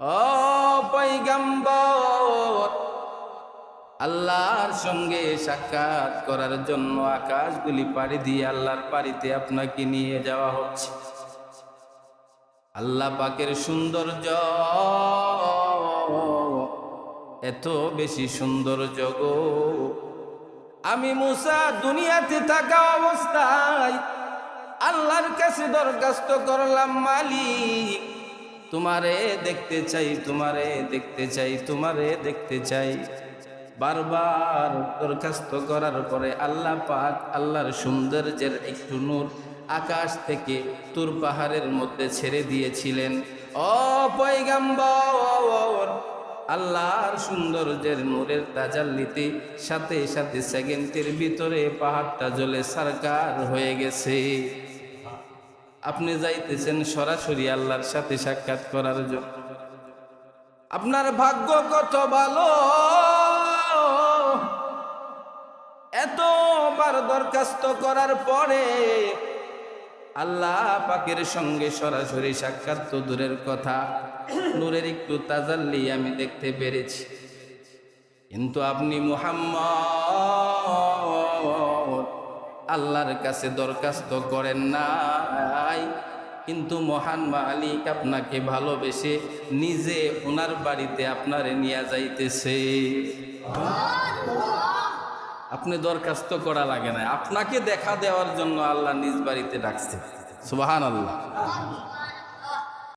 ও পৈগম্বর, আল্লাহর সঙ্গে সাক্ষাৎ করার জন্য আকাশগুলি পাড়ি দিয়ে আল্লাহর পাড়িতে আপনাকে নিয়ে যাওয়া হচ্ছে। আল্লাহ পাকের সৌন্দর্য এত বেশি সৌন্দর্য জগ আমি মুসা দুনিয়াতে থাকা অবস্থায় আল্লাহর কাছে দরখাস্ত করলাম মালিক। তোমারে দেখতে চাই, তোমারে দেখতে চাই, তোমারে দেখতে চাই। বারবার দরখাস্ত করার পরে আল্লাহ পাক আল্লাহর সৌন্দর্যের একটু নূর আকাশ থেকে তুর পাহাড়ের মধ্যে ছেড়ে দিয়েছিলেন। ও পয়গাম্বর, আল্লাহর সৌন্দর্যের নূরের তাজাল্লিতে সাথে সাথে সেকেন্ডের ভিতরে পাহাড়টা জ্বলে সারকার হয়ে গেছে। আপনি যাইতেছেন সরাসরি আল্লাহর সাথে সাক্ষাৎ করার জন্য। আপনার ভাগ্য কত ভালো? এতবার দরখাস্ত করার পরে আল্লাহ পাকের সঙ্গে সরাসরি সাক্ষাৎ তো দূরের কথা। নূরের একটু তাজাল্লি আমি দেখতে পেরেছি। কিন্তু আপনি মুহাম্মদ আল্লাহর কাছে দরখাস্ত করেন নাই। কিন্তু মহান মালিক আপনাকে ভালোবেসে নিজে ওনার বাড়িতে আপনারে নিয়ে যাইতেছে। আপনি দরখাস্ত করা লাগে না। আপনাকে দেখা দেওয়ার জন্য আল্লাহ নিজ বাড়িতে ডাকছে। সুবাহান আল্লাহ